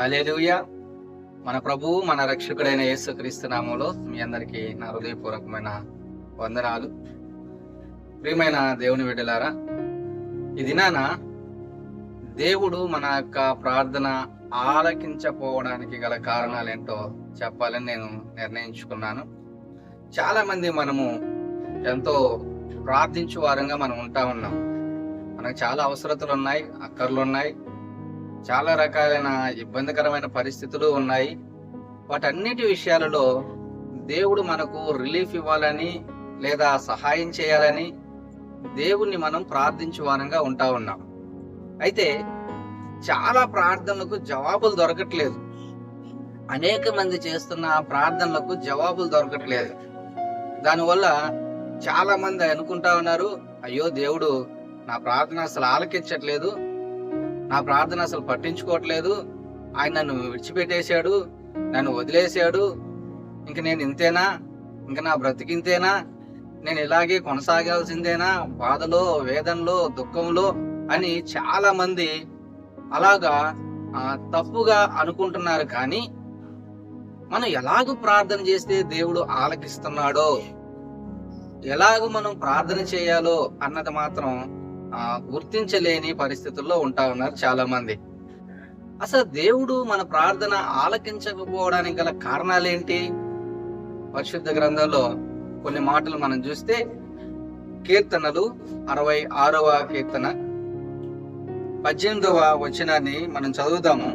హల్లెలూయా. మన ప్రభువు మన రక్షకుడైన యేసుక్రీస్తు నామంలో మీ అందరికీ నా హృదయపూర్వకమైన వందనాలు. ప్రియమైన దేవుని బిడ్డలారా ఈ దినాన దేవుడు మన యొక్క ప్రార్థన ఆలకించపోవడానికి గల కారణాలేంటో చెప్పాలని నేను నిర్ణయించుకున్నాను. చాలా మంది మనము ఎంతో ప్రార్థించు వారంగా మనం ఉంటా ఉన్నాం. మనకు చాలా అవసరతలు ఉన్నాయి అక్కర్లు ఉన్నాయి చాలా రకాలైన ఇబ్బందికరమైన పరిస్థితులు ఉన్నాయి. వాటన్నిటి విషయాలలో దేవుడు మనకు రిలీఫ్ ఇవ్వాలని లేదా సహాయం చేయాలని దేవుణ్ణి మనం ప్రార్థించే వారంగా ఉంటా ఉన్నాం. అయితే చాలా ప్రార్థనలకు జవాబులు దొరకట్లేదు. అనేక మంది చేస్తున్న ప్రార్థనలకు జవాబులు దొరకట్లేదు. దానివల్ల చాలా మంది అనుకుంటా ఉన్నారు అయ్యో దేవుడు నా ప్రార్థన అసలు ఆలకించట్లేదు. నా ప్రార్థన అసలు పట్టించుకోవట్లేదు. ఆయన నన్ను విడిచిపెట్టేశాడు నన్ను వదిలేశాడు. ఇంక నేను ఇంతేనా? ఇంక నా బ్రతికింతేనా నేను ఇలాగే కొనసాగాల్సిందేనా? బాధలో వేదనలో దుఃఖంలో అని చాలా మంది అలాగా తప్పుగా అనుకుంటున్నారు కానీ మనం ఎలాగూ ప్రార్థన చేస్తే దేవుడు ఆలకిస్తున్నాడో? ఎలాగూ మనం ప్రార్థన చేయాలో అన్నది మాత్రం గుర్తించలేని పరిస్థితుల్లో ఉంటా ఉన్నారు చాలా మంది అసలు దేవుడు మన ప్రార్థన ఆలకించకపోవడానికి గల కారణాలేంటి? పరిశుద్ధ గ్రంథంలో కొన్ని మాటలు మనం చూస్తే కీర్తనలు అరవై ఆరవ కీర్తన పద్దెనిమిదవ వచనాన్ని మనం చదువుదాము.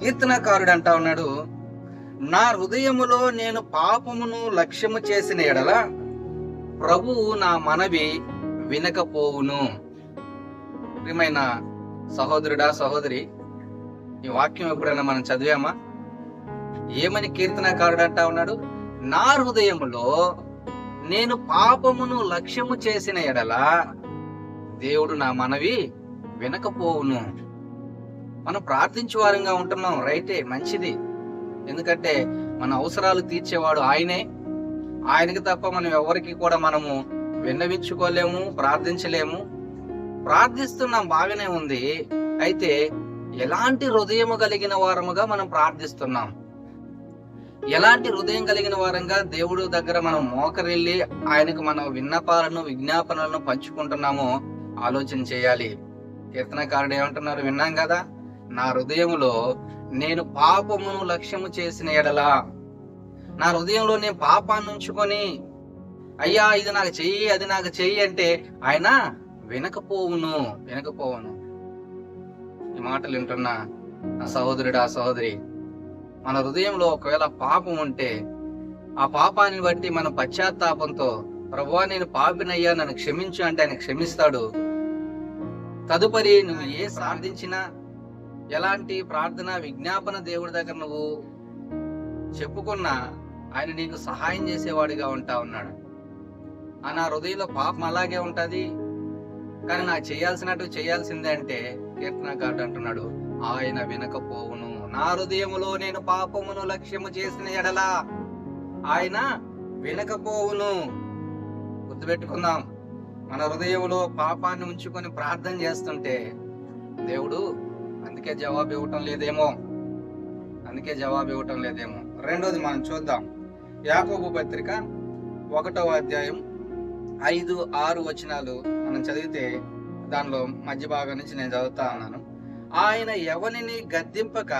కీర్తనకారుడు అంటా ఉన్నాడు నా హృదయములో నేను పాపమును లక్ష్యము చేసిన ఎడల ప్రభువు నా మనవి వినకపోవును. ప్రియమైన సహోదరుడా సహోదరి ఈ వాక్యం ఎప్పుడైనా మనం చదివామా? ఏమని కీర్తనకారుడు అంటా ఉన్నాడు? నా హృదయములో నేను పాపమును లక్ష్యము చేసిన ఎడల దేవుడు నా మనవి వినకపోవును. మనం ప్రార్థించే వారంగా ఉంటున్నాం. రైటే మంచిది. ఎందుకంటే మన అవసరాలు తీర్చేవాడు ఆయనే. ఆయనకి తప్ప మనం ఎవరికి కూడా మనము విన్నవించుకోలేము ప్రార్థించలేము. ప్రార్థిస్తున్నాం బాగానే ఉంది. అయితే ఎలాంటి హృదయము కలిగిన వారముగా మనం ప్రార్థిస్తున్నాం? ఎలాంటి హృదయం కలిగిన వారంగా దేవుడు దగ్గర మనం మోకరిల్లి ఆయనకు మన విన్నపాలను విజ్ఞాపనలను పంచుకుంటున్నామో ఆలోచన చేయాలి. కీర్తనకారుడు ఏమంటున్నారు? విన్నాం కదా? నా హృదయములో నేను పాపమును లక్ష్యము చేసిన ఎడలా నా హృదయంలో నేను పాపాన్ని ఉంచుకొని అయ్యా ఇది నాకు చెయ్యి అది నాకు చెయ్యి అంటే ఆయన వినకపోవును వినకపోవును. ఈ మాటలు వింటున్నా నా సహోదరుడు ఆ సహోదరి మన హృదయంలో ఒకవేళ పాపం ఉంటే ఆ పాపాన్ని బట్టి మన పశ్చాత్తాపంతో ప్రభువా నేను పాపినయ్యా నన్ను క్షమించు అంటే ఆయన క్షమిస్తాడు. తదుపరి నువ్వు ఏ సాధించినా ఎలాంటి ప్రార్థన విజ్ఞాపన దేవుడి దగ్గర నువ్వు చెప్పుకున్నా ఆయన నీకు సహాయం చేసేవాడిగా ఉంటా ఉన్నాడు. ఆ నా హృదయంలో పాపం అలాగే ఉంటది. కానీ నాకు చేయాల్సినట్టు చేయాల్సిందే అంటే కీర్తనకారుడు అంటున్నాడు ఆయన వినకపోవును. నా హృదయములో నేను పాపమును లక్ష్యము చేసిన ఎడలా ఆయన వినకపోవును. గుర్తుపెట్టుకుందాం మన హృదయంలో పాపాన్ని ఉంచుకొని ప్రార్థన చేస్తుంటే దేవుడు అందుకే జవాబు ఇవ్వటం లేదేమో. అందుకే జవాబు ఇవ్వటం లేదేమో. రెండోది మనం చూద్దాం. యాకోబు పత్రిక ఒకటవ అధ్యాయం ఐదు ఆరు వచనాలు మనం చదివితే దానిలో మధ్య భాగం నుంచి నేను చదువుతా ఉన్నాను. ఆయన ఎవరిని గద్దింపక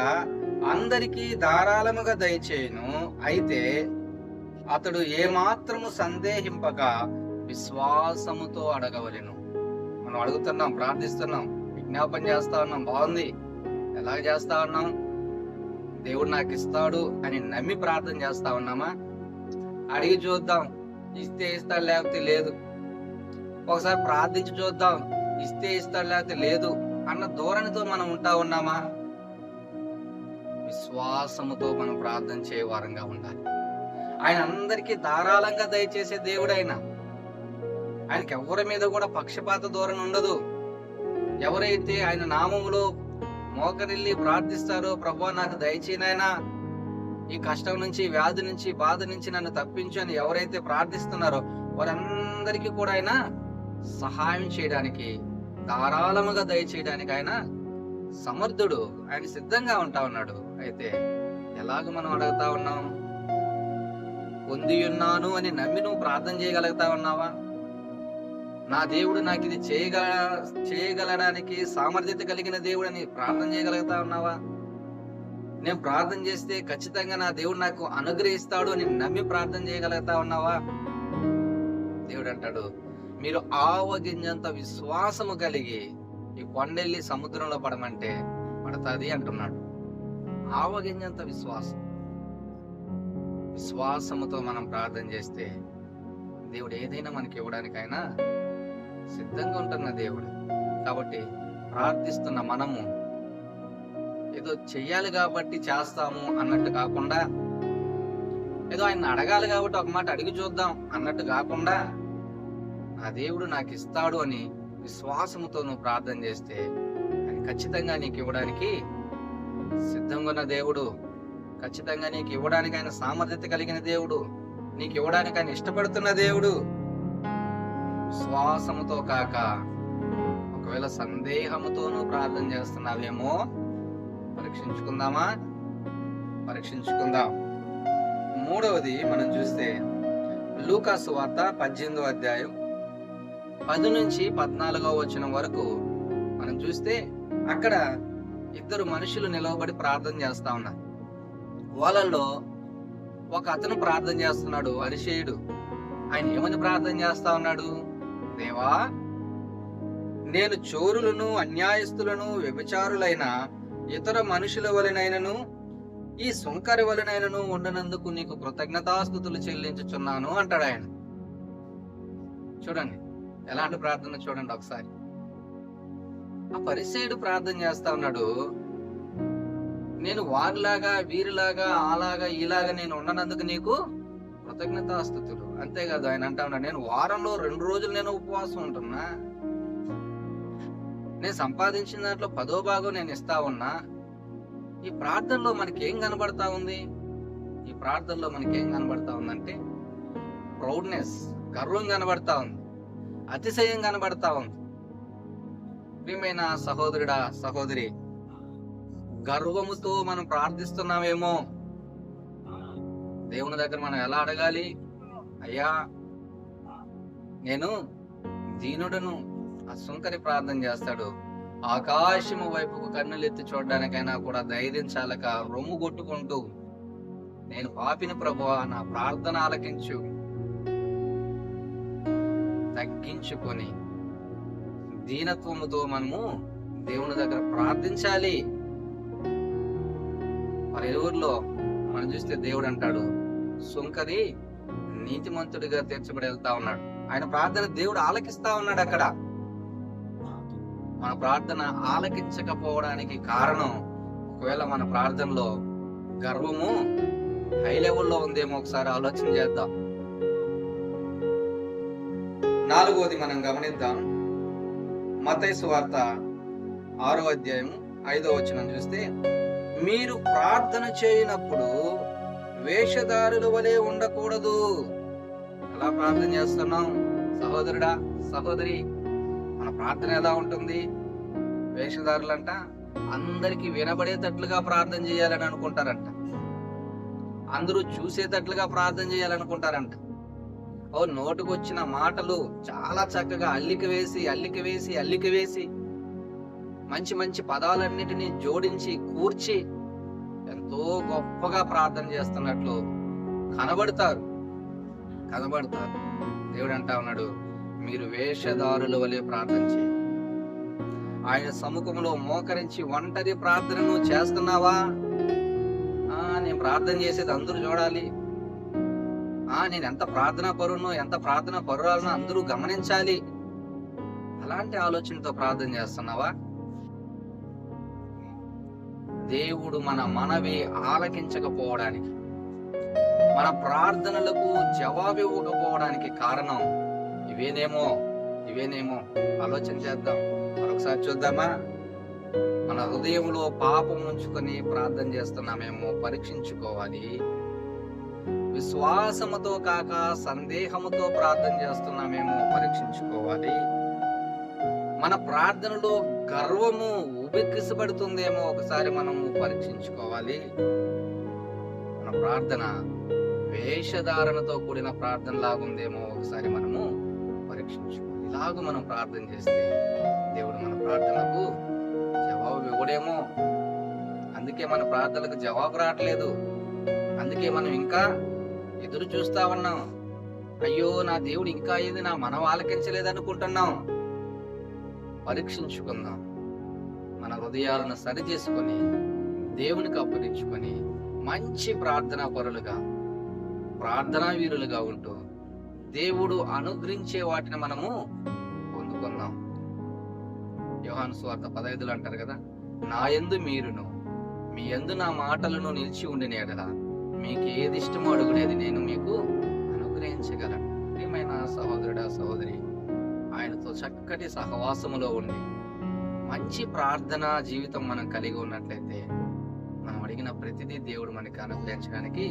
అందరికీ ధారాళముగా దయచేయను అయితే అతడు ఏమాత్రము సందేహింపక విశ్వాసముతో అడగవలను. మనం అడుగుతున్నాం ప్రార్థిస్తున్నాం విజ్ఞాపన చేస్తా ఉన్నాం బాగుంది ఎలా చేస్తా ఉన్నాం దేవుడు నాకు ఇస్తాడు అని నమ్మి ప్రార్థన చేస్తా ఉన్నామా? అడిగి చూద్దాం. ఇస్తే ఇస్తాడు లేకపోతే లేదు. ఒకసారి ప్రార్థించి చూద్దాం. ఇస్తే ఇస్తాడు లేకపోతే లేదు అన్న ధోరణితో మనం ఉంటా ఉన్నామా? విశ్వాసముతో మనం ప్రార్థన చేయవారంగా ఉండాలి. ఆయన అందరికీ ధారాళంగా దయచేసే దేవుడు ఆయన ఆయనకి ఎవరి మీద కూడా పక్షపాత ధోరణి ఉండదు. ఎవరైతే ఆయన నామములో మోకరిల్లి ప్రార్థిస్తారో ప్రభు నాకు దయచేనైనా ఈ కష్టం నుంచి వ్యాధి నుంచి బాధ నుంచి నన్ను తప్పించు అని ఎవరైతే ప్రార్థిస్తున్నారో వారందరికీ కూడా ఆయన సహాయం చేయడానికి ధారాళముగా దయచేయడానికి ఆయన సమర్థుడు. ఆయన సిద్ధంగా ఉంటా ఉన్నాడు. అయితే ఎలాగ మనం అడుగుతా ఉన్నాం? పొంది ఉన్నాను అని నమ్మి నువ్వు ప్రార్థన చేయగలుగుతా ఉన్నావా? నా దేవుడు నాకు ఇది చేయగల చేయగలడానికి సామర్థ్యత కలిగిన దేవుడు అని ప్రార్థన చేయగలుగుతా ఉన్నావా? నేను ప్రార్థన చేస్తే ఖచ్చితంగా నా దేవుడు నాకు అనుగ్రహిస్తాడు అని నమ్మి ప్రార్థన చేయగలుగుతా ఉన్నావా? దేవుడు అంటాడు మీరు ఆవగింజంత విశ్వాసము కలిగి ఈ కొండెల్లి సముద్రంలో పడమంటే పడతాది అంటున్నాడు. ఆవగింజంత విశ్వాసం. విశ్వాసముతో మనం ప్రార్థన చేస్తే దేవుడు ఏదైనా మనకి ఇవ్వడానికైనా సిద్ధంగా ఉంటున్న దేవుడు. కాబట్టి ప్రార్థిస్తున్న మనము ఏదో చెయ్యాలి కాబట్టి చేస్తాము అన్నట్టు కాకుండా ఏదో ఆయన అడగాలి కాబట్టి ఒక మాట అడిగి చూద్దాం అన్నట్టు కాకుండా నా దేవుడు నాకు ఇస్తాడు అని విశ్వాసముతో నువ్వు ప్రార్థన చేస్తే ఆయన ఖచ్చితంగా నీకు ఇవ్వడానికి సిద్ధంగా ఉన్న దేవుడు. ఖచ్చితంగా నీకు ఇవ్వడానికి ఆయన సామర్థ్యత కలిగిన దేవుడు. నీకు ఇవ్వడానికి ఆయన ఇష్టపడుతున్న దేవుడు. విశ్వాసముతో కాక ఒకవేళ సందేహముతోనూ ప్రార్థన చేస్తున్నావేమో పరీక్షించుకుందామా? పరీక్షించుకుందాం. మూడవది మనం చూస్తే లూకాసు వార్త పద్దెనిమిదో అధ్యాయం పది నుంచి పద్నాలుగో వచ్చిన వరకు మనం చూస్తే అక్కడ ఇద్దరు మనుషులు నిలవబడి ప్రార్థన చేస్తా ఉన్నారు. వాళ్ళల్లో ఒక అతను ప్రార్థన చేస్తున్నాడు అరిషేయుడు. ఆయన ఏమని ప్రార్థన చేస్తా ఉన్నాడు? దేవా నేను చోరులను అన్యాయస్తులను వ్యభిచారులైన ఇతర మనుషుల వలనైనను ఈ సుంకరి వలనైనను ఉండనందుకు నీకు కృతజ్ఞతాస్థుతులు చెల్లించుచున్నాను అంటాడు ఆయన. చూడండి ఎలాంటి ప్రార్థన చూడండి ఒకసారి. ఆ పరిసేయుడు ప్రార్థన చేస్తా ఉన్నాడు నేను వారిలాగా వీరిలాగా అలాగా ఇలాగా నేను ఉండనందుకు నీకు కృతజ్ఞతాస్థుతులు. అంతేకాదు ఆయన అంటా ఉన్నాడు నేను వారంలో రెండు రోజులు నేను ఉపవాసం ఉంటున్నా. నేను సంపాదించిన దాంట్లో పదో భాగం నేను ఇస్తా ఉన్నా ఈ ప్రార్థనలో మనకేం కనబడతా ఉంది? ఈ ప్రార్థనలో మనకి ఏం కనబడతా ఉందంటే ప్రౌడ్నెస్ గర్వం కనబడతా ఉంది అతిశయం కనబడతా ఉంది. ప్రియమైన సహోదరుడా సహోదరి గర్వముతో మనం ప్రార్థిస్తున్నామేమో? దేవుని దగ్గర మనం ఎలా అడగాలి? అయ్యా నేను దీనుడను ఆ సుంకరి ప్రార్థన చేస్తాడు. ఆకాశము వైపుకు కన్నులెత్తి చూడడానికైనా కూడా ధైర్యం చాలక రొమ్ము కొట్టుకుంటూ నేను పాపిని ప్రభువా నా ప్రార్థన ఆలకించు. తగ్గించుకొని దీనత్వముతో మనము దేవుని దగ్గర ప్రార్థించాలి. మన మనం చూస్తే దేవుడు అంటాడు సుంకరి నీతిమంతుడిగా తీర్చబడి వెళ్తా ఉన్నాడు. ఆయన ప్రార్థన దేవుడు ఆలకిస్తా ఉన్నాడు అక్కడ. మన ప్రార్థన ఆలకించకపోవడానికి కారణం ఒకవేళ మన ప్రార్థనలో గర్వము హై లెవెల్లో ఉందేమో ఒకసారి ఆలోచన చేద్దాం. నాలుగోది మనం గమనిద్దాం. మతైసు వార్త ఆరో అధ్యాయం ఐదో వచనం చూస్తే మీరు ప్రార్థన చేయనప్పుడు వేషధారుల వలె ఉండకూడదు. ఎలా ప్రార్థన చేస్తున్నాం? సహోదరుడా సహోదరి ప్రార్థన ఎలా ఉంటుంది? వేషధారులంట అందరికి వినబడేటట్లుగా ప్రార్థన చేయాలని అనుకుంటారంట. అందరూ చూసేటట్లుగా ప్రార్థన చేయాలనుకుంటారంట. ఓ నోటుకు వచ్చిన మాటలు చాలా చక్కగా అల్లిక వేసి అల్లిక వేసి అల్లిక వేసి మంచి మంచి పదాలన్నిటినీ జోడించి కూర్చి ఎంతో గొప్పగా ప్రార్థన చేస్తున్నట్లు కనబడతారు. కనబడతారు. దేవుడు అంటా ఉన్నాడు మీరు వేషధారుల వలె ప్రార్థన చేయండి. ఆయన సముఖంలో మోకరించి ఒంటరి ప్రార్థనను చేస్తున్నావా? ఆ నేను ప్రార్థన చేసేది అందరూ చూడాలి. ఆ నేను ఎంత ప్రార్థనా పరునో ఎంత ప్రార్థనా పరురాలనో అందరూ గమనించాలి. అలాంటి ఆలోచనతో ప్రార్థన చేస్తున్నావా? దేవుడు మన మనవి ఆలకించకపోవడానికి మన ప్రార్థనలకు జవాబు ఇవ్వకపోవడానికి కారణం ఇవేనేమో ఇవేనేమో ఆలోచన చేద్దాం. మరొకసారి చూద్దామా? మన హృదయంలో పాపం ఉంచుకొని ప్రార్థన చేస్తున్నామేమో పరీక్షించుకోవాలి. విశ్వాసముతో కాక సందేహముతో ప్రార్థన చేస్తున్నామేమో పరీక్షించుకోవాలి. మన ప్రార్థనలో గర్వము ఉబిక్కిసపడుతుందేమో ఒకసారి మనము పరీక్షించుకోవాలి. మన ప్రార్థన వేషధారణతో కూడిన ప్రార్థన లాగుందేమో ఒకసారి మనము పరీక్షించుకోవాలి ఇలాగ మనం ప్రార్థన చేస్తే దేవుడు మన ప్రార్థనకు జవాబు ఇవ్వడేమో. అందుకే మన ప్రార్థనలకు జవాబు రావట్లేదు. అందుకే మనం ఇంకా ఎదురు చూస్తా ఉన్నాం. అయ్యో నా దేవుడు ఇంకా ఏది నా మనం ఆలకించలేదు అనుకుంటున్నాం పరీక్షించుకుందాం. మన హృదయాలను సరి చేసుకొని దేవునికి అప్పగించుకొని మంచి ప్రార్థనా పరులుగా ప్రార్థనా వీరులుగా ఉంటూ దేవుడు అనుగ్రహించే వాటిని మనము పొందుకుందాం. యోహాను స్వార్థ పదైదులు అంటారు కదా నా యందు మీరును మీ ఎందు నా మాటలను నిలిచి ఉండిన ఎడల మీకు ఏది ఇష్టమో అడుగునేది నేను మీకు అనుగ్రహించగలను. ప్రియమైన సహోదరుడా సహోదరి ఆయనతో చక్కటి సహవాసములో ఉండి మంచి ప్రార్థన జీవితం మనం కలిగి ఉన్నట్లయితే మనం అడిగిన ప్రతిదీ దేవుడు మనకి అనుగ్రహించడానికి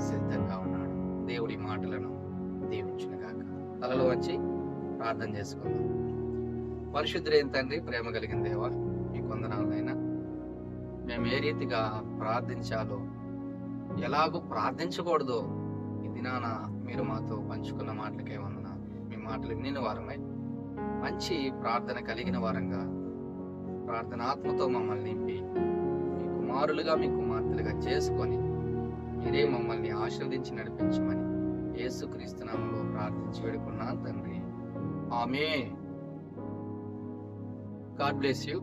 సిద్ధంగా ఉన్నాడు. దేవుడి మాటలను దీవించునుగాక తలలో వచ్చి ప్రార్థన చేసుకుందాం. పరిశుద్ధులైన తండ్రి ప్రేమ కలిగిన దేవా మీ కొందనాలైనా మేము ఏ రీతిగా ప్రార్థించాలో ఎలాగో ప్రార్థించకూడదో ఈ దినాన మీరు మాతో పంచుకున్న మాటలకే వందన మీ మాటలు వినిన వారమై. మంచి ప్రార్థన కలిగిన వారంగా ప్రార్థనాత్మతో మమ్మల్ని నింపి మీ కుమారులుగా మీ కుమార్తెలుగా చేసుకొని మీరే మమ్మల్ని ఆశీర్వదించి నడిపించమని యేసుక్రీస్తు నామంలో ప్రార్థించి వేడుకున్నాను తండ్రి. ఆమె గాడ్ బ్లెస్ యూ.